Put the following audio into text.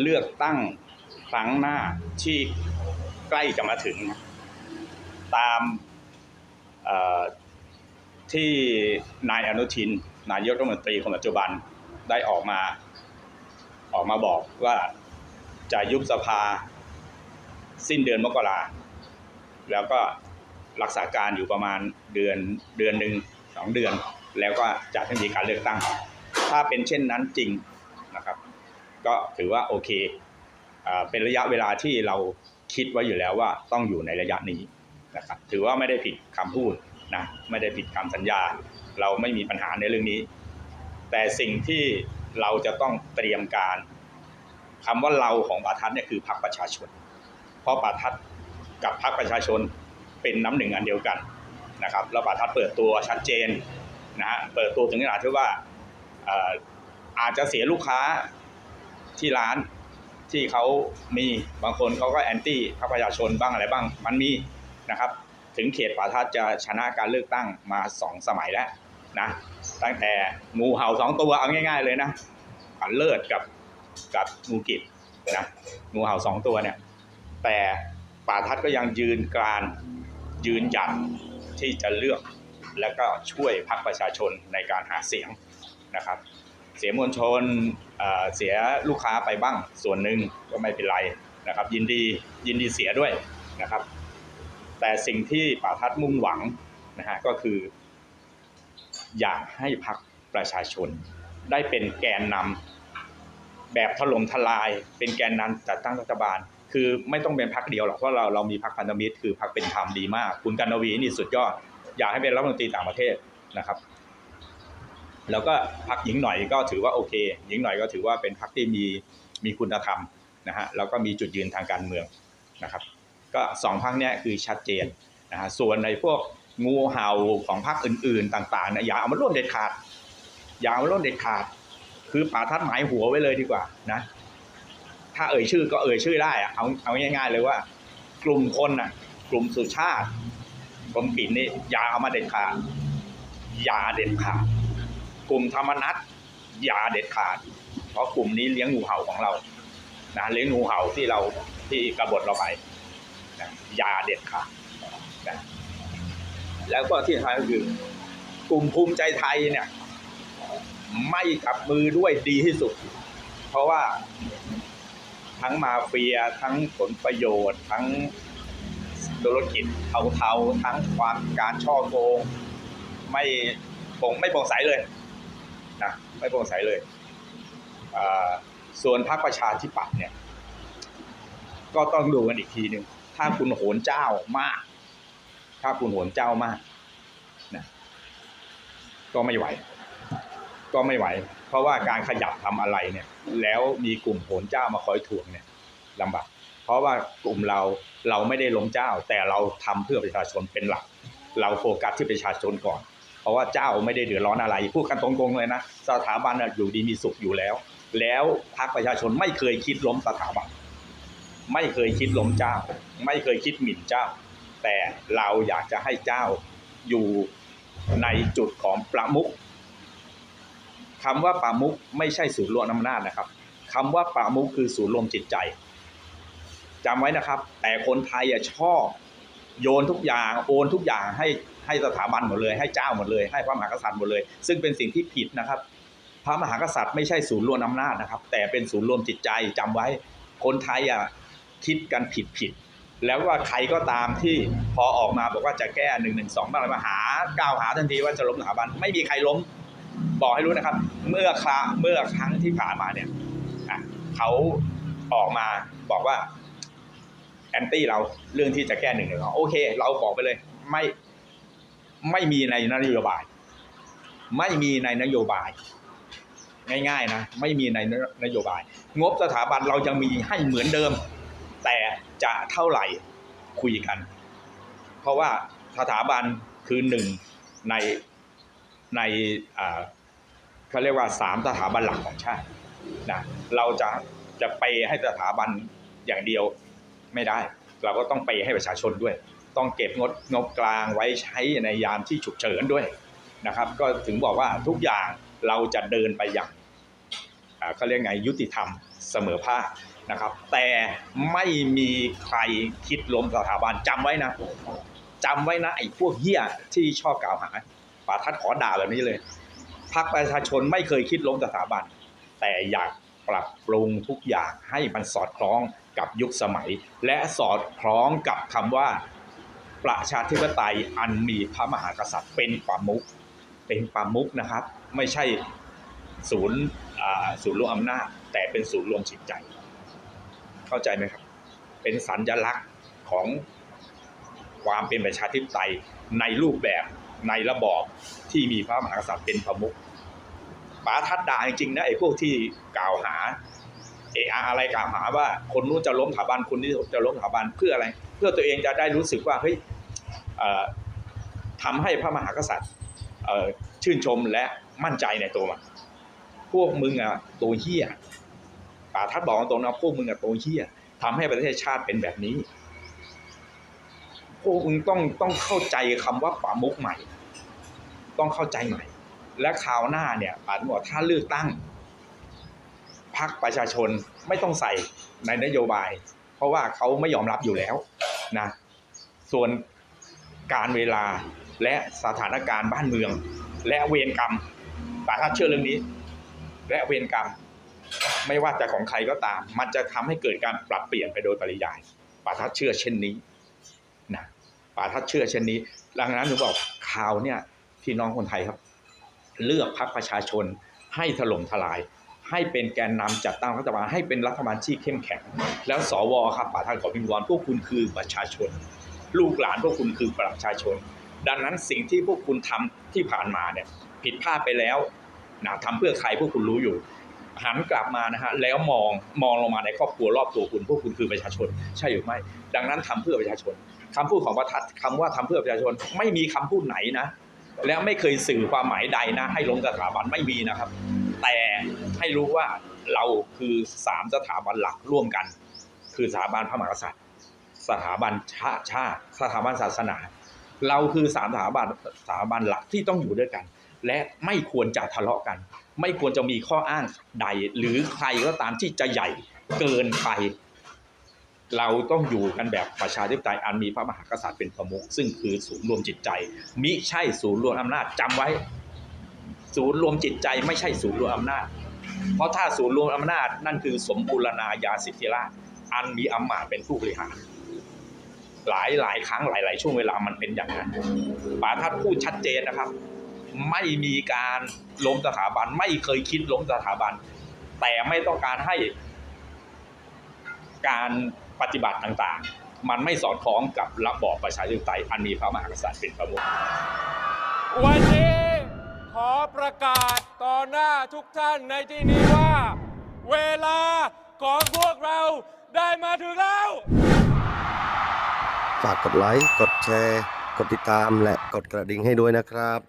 เลือกตั้งครั้งหน้าที่ใกล้จะมาถึง ตามที่นายอนุทิน นายกรัฐมนตรีคนปัจจุบันได้ออกมา ออกมาบอกว่าจะยุบสภาสิ้นเดือนมกราแล้วก็รักษาการอยู่ประมาณเดือนเดือนหนึ่งสองเดือน แล้วก็จะให้มีการเลือกตั้ง ถ้าเป็นเช่นนั้นจริงนะครับ ก็ถือว่าโอเคอเป็นระยะเวลาที่เราคิดไว้อยู่แล้วว่าต้องอยู่ในระยะนี้นะครับถือว่าไม่ได้ผิดคำพูดนะไม่ได้ผิดคำสัญญา เราไม่มีปัญหาในเรื่องนี้ แต่สิ่งที่เราจะต้องเตรียมการคำว่าเราของปาทัศน์เนี่ยคือพรรคประชาชน เพราะปาทัศน์กับพรรคประชาชนเป็นน้ำหนึ่งอันเดียวกันนะครับแล้วปาทัศน์เปิดตัวชัดเจนนะฮะเปิดตัวถึงขนาดที่ว่าอาจจะเสียลูกค้า ที่ร้านที่เขามีบางคนเขาก็แอนตี้พรรคประชาชนบ้างอะไรบ้าง มันมีนะครับ ถึงเขตป่าทัศน์จะชนะการเลือกตั้งมาสองสมัยแล้วนะตั้งแต่งูเห่าสองตัวเอาง่าย ๆเลยนะขวัญเลิศกับกับงูกิจนะงูเห่าสองตัวเนี่ยแต่ป่าทัศน์ก็ยังยืนกรานยืนหยัดที่จะเลือก และก็ช่วยพรรคประชาชนในการหาเสียงนะครับ เสียมวลชนเสียลูกค้าไปบ้างส่วนหนึ่งก็ไม่เป็นไรนะครับ ยินดียินดีเสียด้วยนะครับ แต่สิ่งที่ป่าทัศน์มุ่งหวังนะฮะก็คือ อยากให้พรรคประชาชน ได้เป็นแกนนำแบบถล่มทลาย เป็นแกนนำจัดตั้งรัฐบาล คือไม่ต้องเป็นพรรคเดียวหรอกเพราะเราเรามีพรรคพันธมิตร คือพรรคเป็นธรรมดีมาก คุณกันวีนี่สุดยอด อยากให้เป็นรัฐมนตรีต่างประเทศนะครับ แล้วก็พรรคหญิงหน่อยก็ถือว่าโอเค หญิงหน่อยก็ถือว่าเป็นพรรคที่มีมีคุณธรรมนะฮะแล้วก็มีจุดยืนทางการเมืองนะครับ ก็สองพรรคเนี้คือชัดเจนนะฮะส่วนในพวกงูเห่าของพรรคอื่นๆ ต่างๆเนี่ยอย่าเอามาร่วมเด็ดขาด อย่าเอามาร่วมเด็ดขาด คือป่าทัดหมายหัวไว้เลยดีกว่านะถ้าเอ่ยชื่อก็เอ่ยชื่อได้อะเอาเอาง่าย ๆ เลยว่า กลุ่มคนนะกลุ่มสุชาติกรมกินนี่อย่าเอามาเด็ดขาดอย่าเด็ดขาด กลุ่มธรรมนัตอย่าเด็ดขาด เพราะกลุ่มนี้เลี้ยงงูเห่าของเรานะเลี้ยงงูเห่าที่เราที่กบฏเราไปนะอย่าเด็ดขาดนะแล้วก็ที่ท้ายก็คือกลุ่มภูมิใจไทยเนี่ย ไม่จับมือด้วยดีที่สุด เพราะว่าทั้งมาเฟียทั้งผลประโยชน์ ทั้งธุรกิจเทาๆทั้งความการช่อโกง ไม่โปร่งไม่โปร่งใสเลย นะไม่โปร่งใสเลย ส่วนพรรคประชาธิปัตย์เนี่ย ก็ต้องดูกันอีกทีหนึ่งถ้าคุณโหนเจ้ามาก ถ้าคุณโหนเจ้ามากนะก็ไม่ไหว ก็ไม่ไหว เพราะว่าการขยับทำอะไรเนี่ย แล้วมีกลุ่มโหนเจ้ามาคอยถ่วงเนี่ยลำบากเพราะว่ากลุ่มเราเราไม่ได้ล้มเจ้า แต่เราทำเพื่อประชาชนเป็นหลัก เราโฟกัสที่ประชาชนก่อน เพราะว่าเจ้าไม่ได้เดือดร้อนอะไร พูดกันตรงๆเลยนะ สถาบันอยู่ดีมีสุขอยู่แล้ว แล้วพรรคประชาชนไม่เคยคิดล้มสถาบัน ไม่เคยคิดล้มเจ้า ไม่เคยคิดหมิ่นเจ้า แต่เราอยากจะให้เจ้าอยู่ในจุดของประมุขคำว่าป่ามุกไม่ใช่ศูนย์รวมอำนาจนะครับคำว่าป่ามุกคือศูนย์รวมจิตใจจำไว้นะครับ แต่คนไทยชอบโยนทุกอย่างโอนทุกอย่างให้ ให้สถาบันหมดเลย ให้เจ้าหมดเลย ให้พระมหากษัตริย์หมดเลย ซึ่งเป็นสิ่งที่ผิดนะครับ พระมหากษัตริย์ไม่ใช่ศูนย์รวมอำนาจนะครับ แต่เป็นศูนย์รวมจิตใจจำไว้ คนไทยอะคิดกันผิดผิด แล้วว่าใครก็ตามที่พอออกมาบอกว่าจะแก้หนึ่งหนึ่งสองอะไรมาหากล่าวหาทันทีว่าจะล้มสถาบันไม่มีใครล้มบอกให้รู้นะครับ เมื่อคราเมื่อครั้งที่ผ่านมาเนี่ยเขาออกมาบอกว่าแอนตี้เราเรื่องที่จะแก้หนึ่งหนึ่งโอเค เราบอกไปเลย ไม่ ไม่มีในนโยบาย ไม่มีในนโยบาย ง่ายๆนะไม่มีในนโยบาย งบสถาบันเรายังมีให้เหมือนเดิม แต่จะเท่าไหร่คุยกัน เพราะว่าสถาบันคือหนึ่งในในเขาเรียกว่าสามสถาบันหลักของชาตินะเราจะจะไปให้สถาบันอย่างเดียวไม่ได้ เราก็ต้องไปให้ประชาชนด้วย ต้องเก็บงบงบกลางไว้ใช้ในยามที่ฉุกเฉินด้วยนะครับ ก็ถึงบอกว่าทุกอย่างเราจะเดินไปอย่างเขาเรียกไงยุติธรรมเสมอภาคนะครับ แต่ไม่มีใครคิดล้มสถาบันจำไว้นะจำไว้นะไอ้พวกเหี้ยที่ชอบกล่าวหาป่าทัดขอด่าแบบนี้เลยพรรคประชาชนไม่เคยคิดล้มสถาบัน แต่อยากปรับปรุงทุกอย่างให้มันสอดคล้องกับยุคสมัย และสอดคล้องกับคำว่า ประชาธิปไตยอันมีพระมหากษัตริย์เป็นประมุขเป็นประมุขนะครับ ไม่ใช่ศูนย์ศูนย์รวมอำนาจ แต่เป็นศูนย์รวมจิตใจ เข้าใจไหมครับ เป็นสัญลักษณ์ของความเป็นประชาธิปไตยในรูปแบบในระบอบที่มีพระมหากษัตริย์เป็นประมุขป๋าทัดดาจริงๆนะไอ้พวกที่กล่าวหา เอออะไรกล่าวหาว่าคนนู้นจะล้มสถาบันคนนี้จะล้มสถาบันเพื่ออะไร เพื่อตัวเองจะได้รู้สึกว่าเฮ้ยทำให้พระมหากษัตริย์ชื่นชมและมั่นใจในตัวมันพวกมึงอะตัวเฮี้ยป่าทัดบอกตรงนะพวกมึงอะตัวเฮี้ยทำให้ประเทศชาติเป็นแบบนี้ พวกมึงต้องต้องเข้าใจคำว่าป่ามุกใหม่ ต้องเข้าใจใหม่ และคราวหน้าเนี่ยป่าบอกถ้าเลือกตั้ง พรรคประชาชนไม่ต้องใส่ในนโยบาย เพราะว่าเขาไม่ยอมรับอยู่แล้วนะส่วนการเวลาและสถานการณ์บ้านเมือง และเวรกรรมป่าถ้าเชื่อเรื่องนี้ และเวรกรรม ไม่ว่าจะของใครก็ตาม มันจะทำให้เกิดการปรับเปลี่ยนไปโดยปริยายป่าทัดเชื่อเช่นนี้นะป่าทัดเชื่อเช่นนี้ ดังนั้นถึงบอกข่าวเนี่ยพี่น้องคนไทยครับ เลือกพรรคประชาชนให้ถล่มทลาย ให้เป็นแกนนำจัดตั้งรัฐบาลให้เป็นรัฐบาลที่เข้มแข็ง แล้วสวครับป่าทานขอพิงวอนพวกคุณคือประชาชน ลูกหลานพวกคุณคือประชาชน ดังนั้นสิ่งที่พวกคุณทำที่ผ่านมาเนี่ยผิดพลาดไปแล้วนะทำเพื่อใครพวกคุณรู้อยู่ หันกลับมานะฮะแล้วมองมองลงมาในครอบครัวรอบตัวคุณ พวกคุณคือประชาชน ใช่หรือไม่ ดังนั้นทำเพื่อประชาชนคำพูดของประทัดคำว่าทำเพื่อประชาชน ไม่มีคำพูดไหนนะ และไม่เคยสื่อความหมายใดนะ ให้ล้มสถาบันไม่มีนะครับ แต่ ให้รู้ว่าเราคือสามสถาบันหลักร่วมกัน คือสถาบันพระมหากษัตริย์ สถาบันชาชาติ สถาบันศาสนา เราคือสามสถาบันสถาบันหลักที่ต้องอยู่ด้วยกัน และไม่ควรจะทะเลาะกัน ไม่ควรจะมีข้ออ้างใด หรือใครก็ตามที่จะใหญ่เกินไปเราต้องอยู่กันแบบประชาธิปไตยอันมีพระมหากษัตริย์เป็นประมุขซึ่งคือศูนย์รวมจิตใจ มิใช่ศูนย์รวมอำนาจจำไว้ ศูนย์รวมจิตใจไม่ใช่ศูนย์รวมอำนาจ เพราะถ้าศูนย์รวมอำนาจนั่นคือสมบูรณาญาสิทธิราชอันมีอำมาตย์เป็นผู้บริหาร หลายหลายครั้งหลายๆช่วงเวลามันเป็นอย่างนั้นป๋าทัดพูดชัดเจนนะครับ ไม่มีการล้มสถาบัน ไม่เคยคิดล้มสถาบัน แต่ไม่ต้องการให้ การปฏิบัติต่างๆ มันไม่สอดคล้องกับระบอบประชาธิปไตยอันมีพระมหากษัตริย์เป็นประมุขวันนี้ ขอประกาศต่อหน้าทุกท่านในที่นี้ว่า เวลาของพวกเราได้มาถึงแล้ว ฝากกดไลค์ กดแชร์ กดติดตามและกดกระดิ่งให้ด้วยนะครับ